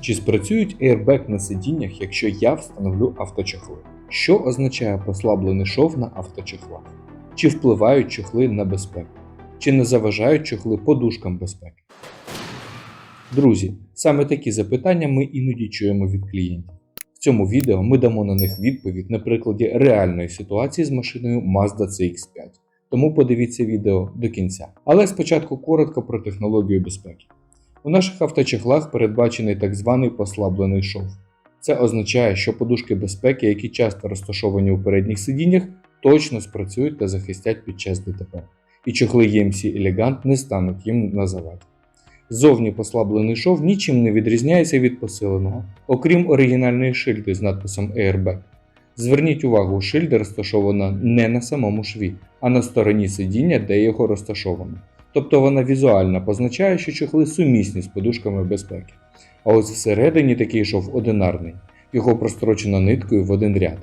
Чи спрацюють airbag на сидіннях, якщо я встановлю авточохли? Що означає послаблений шов на авточохлах? Чи впливають чохли на безпеку? Чи не заважають чохли подушкам безпеки? Друзі, саме такі запитання ми іноді чуємо від клієнтів. В цьому відео ми дамо на них відповідь на прикладі реальної ситуації з машиною Mazda CX5. Тому подивіться відео до кінця. Але спочатку коротко про технологію безпеки. У наших авточехлах передбачений так званий послаблений шов. Це означає, що подушки безпеки, які часто розташовані у передніх сидіннях, точно спрацюють та захистять під час ДТП, і чохли EMC Elegant не стануть їм на заваді. Зовні послаблений шов нічим не відрізняється від посиленого, окрім оригінальної шильди з надписом Airbag. Зверніть увагу, шильда розташована не на самому шві, а на стороні сидіння, де його розташовано. Тобто вона візуально позначає, що чохли сумісні з подушками безпеки. А ось всередині такий шов одинарний, його прострочено ниткою в один ряд,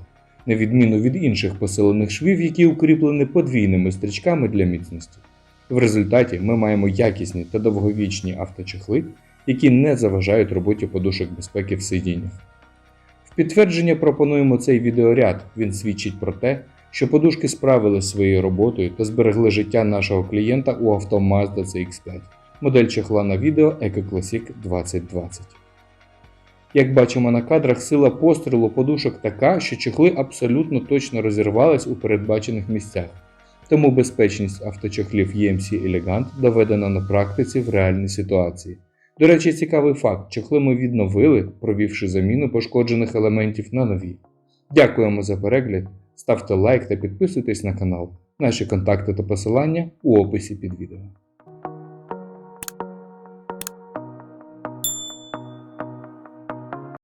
на відміну від інших посилених швів, які укріплені подвійними стрічками для міцності. В результаті ми маємо якісні та довговічні авточехли, які не заважають роботі подушок безпеки в сидіннях. В підтвердження пропонуємо цей відеоряд, він свідчить про те, що подушки справились зі своєю роботою та зберегли життя нашого клієнта у авто Mazda CX5, модель чехла на відео EcoClassic 2020. Як бачимо на кадрах, сила пострілу подушок така, що чехли абсолютно точно розірвались у передбачених місцях. Тому безпечність авточохлів EMC Elegant доведена на практиці в реальній ситуації. До речі, цікавий факт: чохли ми відновили, провівши заміну пошкоджених елементів на нові. Дякуємо за перегляд, ставте лайк та підписуйтесь на канал. Наші контакти та посилання у описі під відео.